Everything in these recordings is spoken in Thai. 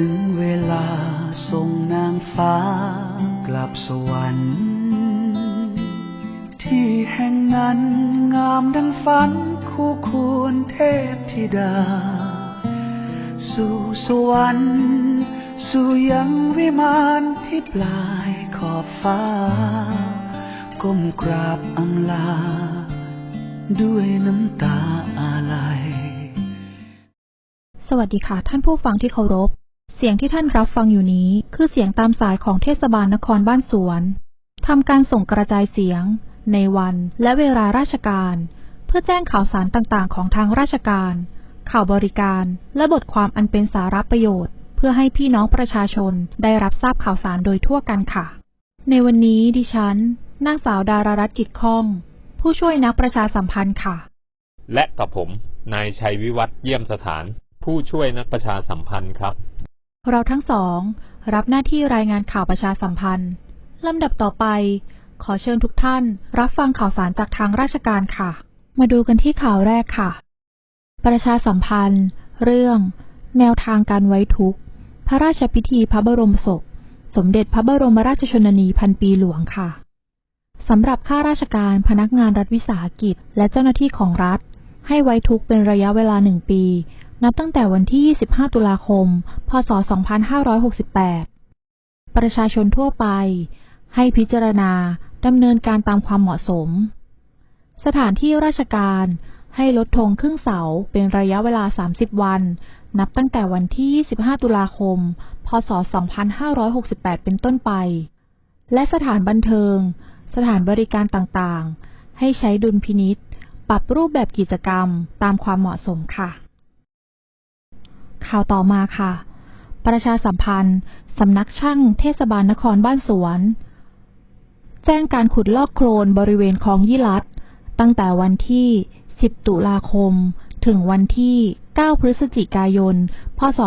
ถึงเวลาส่งนางฟ้ากลับสวรรค์ ที่แห่งนั้นงามดังฝันคู่ควรเทพธิดา สู่สวรรค์สู่ยังวิมานที่ปลายขอบฟ้า ก้มกราบอำลา ด้วยน้ำตาอาลัยสวัสดีค่ะ ท่านผู้ฟังที่เคารพ เสียงที่ท่านรับฟังอยู่นี้คือเสียงตามสายของเทศบาลนครบ้านสวนทำการส่งกระจายเสียง ในวันและเวลาราชการ เพื่อแจ้งข่าวสารต่างๆ ของทางราชการ ข่าวบริการ และบทความอันเป็นสาระประโยชน์ เพื่อให้พี่น้องประชาชนได้รับทราบข่าวสารโดยทั่วกันค่ะ ในวันนี้ดิฉันนางสาวดารารัตน์กิจข้อง ผู้ช่วยนักประชาสัมพันธ์ค่ะ และกับผม นายชัยวิวัฒน์เยี่ยมสถาน ผู้ช่วยนักประชาสัมพันธ์ครับ เราทั้งสอง รับหน้าที่รายงานข่าวประชาสัมพันธ์ ลำดับต่อไป ขอเชิญทุกท่าน รับฟังข่าวสารจากทางราชการค่ะ มาดูกันที่ข่าวแรกค่ะ ประชาสัมพันธ์ เรื่อง แนวทางการไว้ทุกข์พระราชพิธีพระบรมศพ สมเด็จพระบรมราชชนนีพันปีหลวงค่ะสำหรับข้าราชการพนักงานรัฐวิสาหกิจ และเจ้าหน้าที่ของรัฐ ให้ไว้ทุกข์เป็นระยะเวลาหนึ่งปี นับตั้งแต่วันที่ 25 ตุลาคม พศ 2568 ประชาชนทั่วไป ให้พิจารณาดำเนินการตามความเหมาะสม สถานที่ราชการให้ลดธงครึ่งเสาเป็นระยะเวลา 30 วัน นับตั้งแต่วันที่ 25 ตุลาคม พศ 2568 เป็นต้นไป และสถานบันเทิง สถานบริการต่างๆ ให้ใช้ดุลพินิษปรับรูปแบบกิจกรรมตามความเหมาะสมค่ะ ข่าวต่อมาค่ะ ประชาสัมพันธ์ สำนักช่างเทศบาลนครบ้านสวน แจ้งการขุดลอกโคลนบริเวณคลองยี่ลัด ตั้งแต่วันที่ 10 ตุลาคม ถึงวันที่ 9 พฤศจิกายน พศ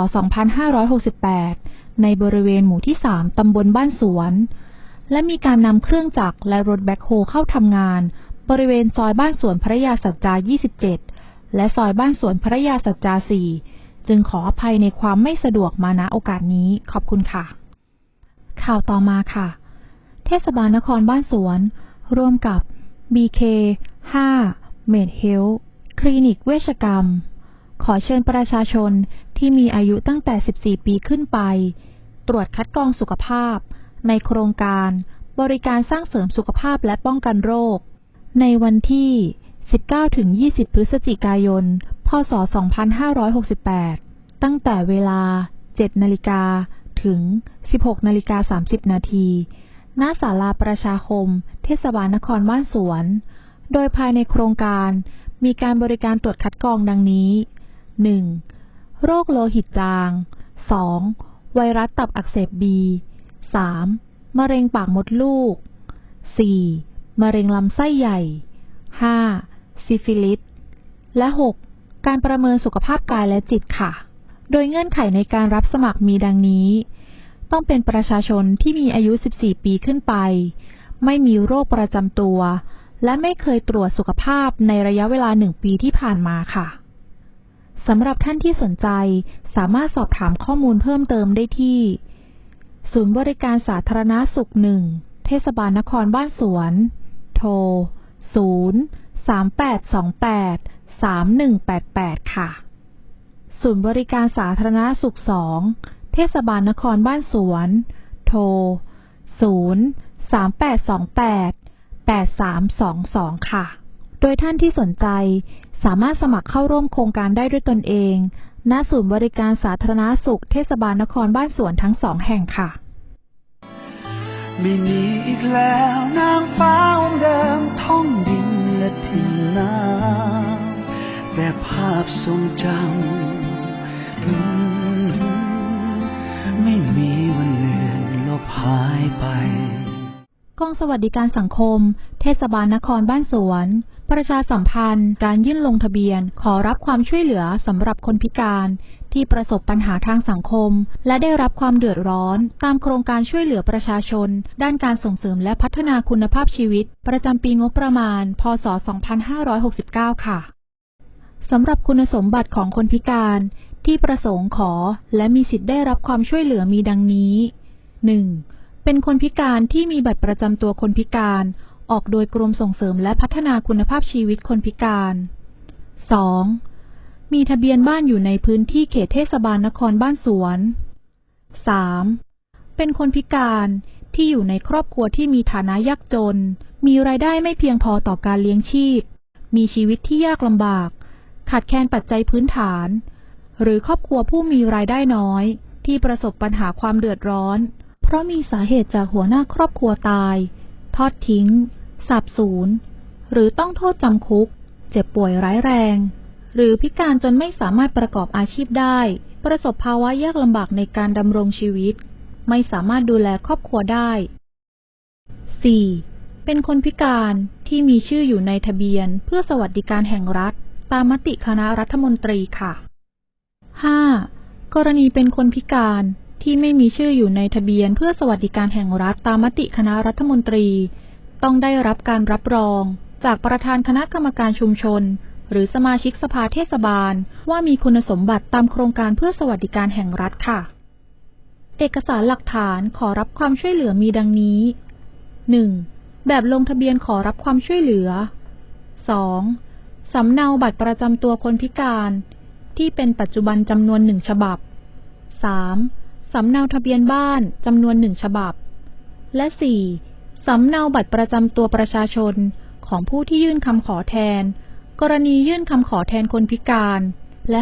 2568 ในบริเวณหมู่ที่ 3 ตำบลบ้านสวน และมีการนำเครื่องจักรและรถแบ็คโฮเข้าทำงาน บริเวณซอยบ้านสวนพระยาสัจจา 27 และซอยบ้านสวนพระยาสัจจา 4 จึงขออภัยในความไม่สะดวกมาณโอกาสนี้ขอบคุณค่ะ ข่าวต่อมาค่ะ เทศบาลนครบ้านสวน ร่วมกับ BK 5 Med Health คลินิกเวชกรรม ขอเชิญประชาชนที่มีอายุตั้งแต่ 14 ปีขึ้นไป ตรวจคัดกรองสุขภาพ ในโครงการบริการสร้างเสริมสุขภาพและป้องกันโรค ในวันที่ 19-20 พฤศจิกายน พศ 2568 ตั้งแต่เวลา 7 นาฬิกาถึง 16 นาฬิกา 30 นาทีณศาลาประชาคม เทศบาลนครบ้านสวน โดยภายในโครงการมีการบริการตรวจคัดกรองดังนี้ 1. โรคโลหิตจาง 2. ไวรัสตับอักเสบบี 3. มะเร็งปากมดลูก 4. มะเร็งลำไส้ใหญ่ 5. ซิฟิลิส และ 6. การประเมินสุขภาพกายและจิตค่ะ โดยเงื่อนไขในการรับสมัครมีดังนี้ ต้องเป็นประชาชนที่มีอายุ 14 ปีขึ้นไป ไม่มีโรคประจำตัว และไม่เคยตรวจสุขภาพในระยะเวลาหนึ่งปีที่ผ่านมาค่ะสำหรับท่านที่สนใจสามารถสอบถามข้อมูลเพิ่มเติมได้ที่ ศูนย์บริการสาธารณาสุขหนึ่ง เทศบาลนครบ้านสวน โทร 0 3828 3188 ค่ะ ศูนย์บริการสาธารณสุขสองเทศบาลนครบ้านสวน โทร 0 3828 8322 ค่ะ โดยท่านที่สนใจสามารถสมัครเข้าร่วมโครงการได้ด้วยตนเอง ณ ศูนย์บริการสาธารณสุขเทศบาลนครบ้านสวนทั้งสองแห่งค่ะ ไม่มีอีกแล้วนางฟ้าองค์เดิมท่องดิน และทิ้งน้ำแต่ภาพทรงจำไม่มีวันเลือนลบหายไป กองสวัสดิการสังคม เทศบาลนครบ้านสวน ประชาสัมพันธ์การยื่นลงทะเบียน ขอรับความช่วยเหลือสำหรับคนพิการ ที่ประสบปัญหาทางสังคม และได้รับความเดือดร้อน ตามโครงการช่วยเหลือประชาชน ด้านการส่งเสริมและพัฒนาคุณภาพชีวิต ประจำปีงบประมาณ พศ 2569 ค่ะสำหรับคุณสมบัติของคนพิการที่ประสงค์ขอและมีสิทธิ์ได้รับความช่วยเหลือมีดังนี้ 1. เป็นคนพิการที่มีบัตรประจำตัวคนพิการ ออกโดยกรมส่งเสริมและพัฒนาคุณภาพชีวิตคนพิการ 2. มีทะเบียนบ้านอยู่ในพื้นที่เขตเทศบาลนครบ้านสวน 3. เป็นคนพิการที่อยู่ในครอบครัวที่มีฐานะยากจน มีรายได้ไม่เพียงพอต่อการเลี้ยงชีพ มีชีวิตที่ยากลำบาก ขาดแคลนปัจจัยพื้นฐาน หรือครอบครัวผู้มีรายได้น้อย ที่ประสบปัญหาความเดือดร้อน เพราะมีสาเหตุจากหัวหน้าครอบครัวตาย ทอดทิ้ง สาบสูญหรือต้องโทษจำคุก เจ็บป่วยร้ายแรง หรือพิการจนไม่สามารถประกอบอาชีพได้ ประสบภาวะยากลำบากในการดำรงชีวิต ไม่สามารถดูแลครอบครัวได้ 4. เป็นคนพิการที่มีชื่ออยู่ในทะเบียนเพื่อสวัสดิการแห่งรัฐ ตามมติคณะรัฐมนตรีค่ะ 5. กรณีเป็นคนพิการที่ไม่มีชื่ออยู่ในทะเบียนเพื่อสวัสดิการแห่งรัฐตามมติคณะรัฐมนตรี ต้องได้รับการรับรอง จากประธานคณะกรรมการชุมชน หรือสมาชิกสภาเทศบาล ว่ามีคุณสมบัติตามโครงการเพื่อสวัสดิการแห่งรัฐค่ะ เอกสารหลักฐานขอรับความช่วยเหลือมีดังนี้ 1. แบบลงทะเบียนขอรับความช่วยเหลือ 2. สำเนาบัตรประจำตัวคนพิการ ที่เป็นปัจจุบันจำนวนหนึ่งฉบับ 3. สำเนาทะเบียนบ้านจำนวนหนึ่งฉบับ และ 4. สำเนาบัตรประจำตัวประชาชนของผู้ที่ยื่นคำขอแทน กรณียื่นคำขอแทนคนพิการ และ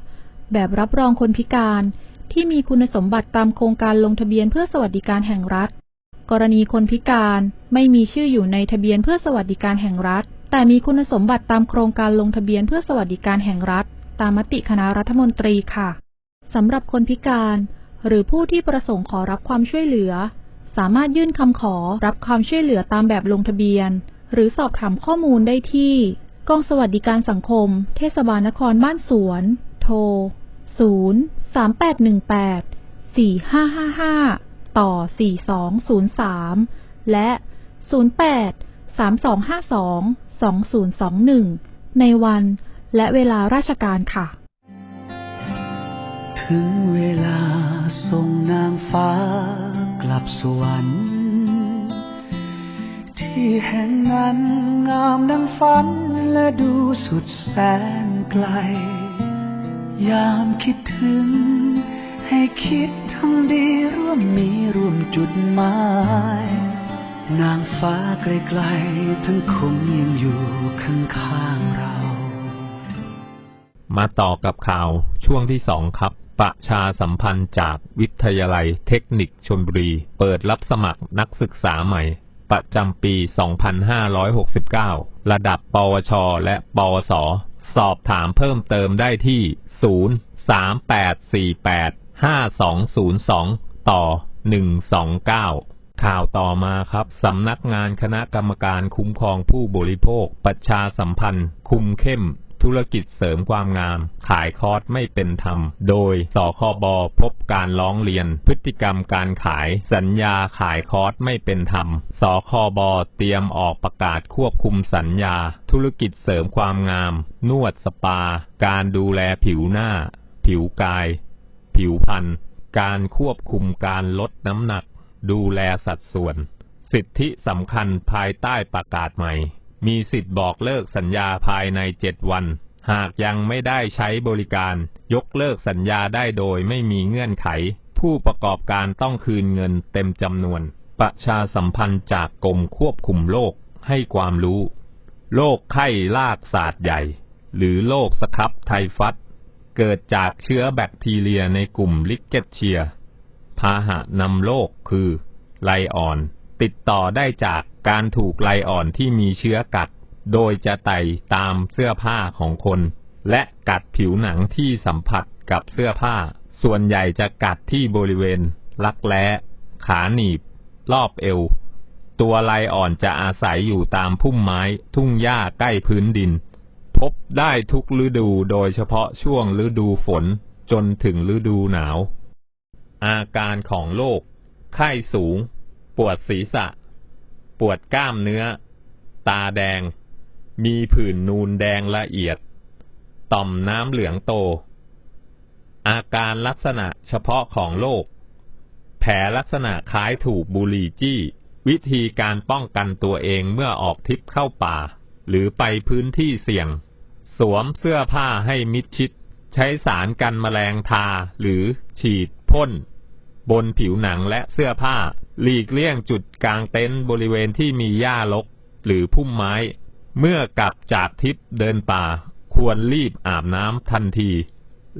5. แบบรับรองคนพิการที่มีคุณสมบัติตามโครงการลงทะเบียนเพื่อสวัสดิการแห่งรัฐ กรณีคนพิการไม่มีชื่ออยู่ในทะเบียนเพื่อสวัสดิการแห่งรัฐ แต่มีคุณสมบัติตามโครงการลงทะเบียนเพื่อสวัสดิการแห่งรัฐ ตามมติคณะรัฐมนตรีค่ะสำหรับคนพิการ หรือผู้ที่ประสงค์ขอรับความช่วยเหลือ สามารถยื่นคำขอรับความช่วยเหลือตามแบบลงทะเบียน หรือสอบถามข้อมูลได้ที่ กองสวัสดิการสังคม เทศบาลนครบ้านสวน โทร 0 3818 4555 ต่อ 4203 และ 08 3252 2021 ในวันและเวลาราชการค่ะ ถึงเวลาส่งนางฟ้า บสวรรค์ ที่แห่งนั้นงามดังฝันและดูสุดแสนไกล ยามคิดถึง ให้คิดทั้งดีร่วมมีร่วมจุดหมายนางฟ้าไกลๆทั้งคงยังอยู่ข้างๆเรา มาต่อกับข่าวช่วงที่สองครับ ประชาสัมพันธ์จากวิทยาลัยเทคนิคชลบุรี เปิดรับสมัครนักศึกษาใหม่ ประจำปี 2569 ระดับ ปวช และ ปวส สอบถามเพิ่มเติมได้ที่ 038485202 ต่อ 129 ข่าวต่อมาครับ สำนักงานคณะกรรมการคุ้มครองผู้บริโภค ประชาสัมพันธ์ คุมเข้ม ธุรกิจเสริมความงาม ขายคอร์สไม่เป็นธรรม โดย สคบพบการร้องเรียน พฤติกรรมการขาย สัญญาขายคอร์สไม่เป็นธรรม สคบเตรียมออกประกาศควบคุมสัญญา ธุรกิจเสริมความงาม นวดสปา การดูแลผิวหน้า ผิวกาย ผิวพรรณการควบคุมการลดน้ำหนัก ดูแลสัดส่วน สิทธิสำคัญภายใต้ประกาศใหม่ มีสิทธิ์บอกเลิกสัญญาภายใน7วัน หากยังไม่ได้ใช้บริการ ยกเลิกสัญญาได้โดยไม่มีเงื่อนไข ผู้ประกอบการต้องคืนเงินเต็มจำนวน ประชาสัมพันธ์จากกรมควบคุมโรคให้ความรู้ โรคไข้ลากศาสตร์ใหญ่ หรือโรคสครับไทฟัสเกิดจากเชื้อแบคทีเรียในกลุ่มลิกเกตเชีย พาหะนำโรคคือ ไลออน ติดต่อได้จากการถูกไลอ่อนที่มีเชื้อกัด โดยจะไต่ตามเสื้อผ้าของคน และกัดผิวหนังที่สัมผัสกับเสื้อผ้า ส่วนใหญ่จะกัดที่บริเวณ ลักแร้ ขาหนีบ รอบเอว ตัวไลอ่อนจะอาศัยอยู่ตามพุ่มไม้ ทุ่งหญ้าใกล้พื้นดิน พบได้ทุกฤดูโดยเฉพาะช่วงฤดูฝนจนถึงฤดูหนาว อาการของโรคไข้สูง ปวดศีรษะ ปวดกล้ามเนื้อ ตาแดง มีผื่นนูนแดงละเอียด ต่อมน้ำเหลืองโต อาการลักษณะเฉพาะของโรค แผลลักษณะคล้ายถูกบุหรี่จี้ วิธีการป้องกันตัวเองเมื่อออกทริปเข้าป่า หรือไปพื้นที่เสี่ยง สวมเสื้อผ้าให้มิดชิด ใช้สารกันแมลงทาหรือฉีดพ่น บนผิวหนังและเสื้อผ้า หลีกเลี่ยงจุดกลางเต็นท์บริเวณที่มีหญ้ารกหรือพุ่มไม้ เมื่อกลับจากทริปเดินป่า ควรรีบอาบน้ำทันที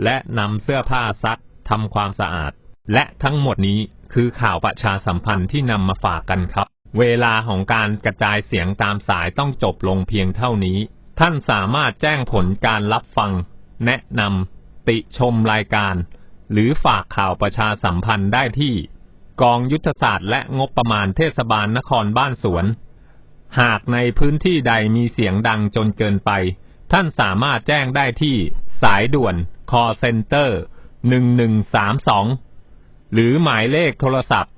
และนำเสื้อผ้าซักทำความสะอาด และทั้งหมดนี้คือข่าวประชาสัมพันธ์ที่นำมาฝากกันครับ เวลาของการกระจายเสียงตามสายต้องจบลงเพียงเท่านี้ ท่านสามารถแจ้งผลการรับฟัง แนะนำติชมรายการ หรือฝากข่าวประชาสัมพันธ์ได้ที่ กองยุทธศาสตร์และงบประมาณเทศบาลนครบ้านสวน หากในพื้นที่ใดมีเสียงดังจนเกินไป ท่านสามารถแจ้งได้ที่สายด่วน call center 1132 หรือหมายเลขโทรศัพท์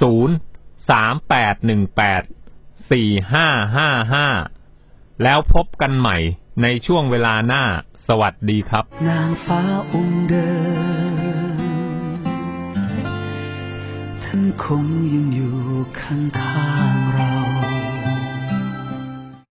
0 3 8 1 8 4 5 5 5 แล้วพบกันใหม่ในช่วงเวลาหน้า สวัสดีครับ นางฟ้าองค์เดิม ท่านคงยังอยู่ข้างๆเรา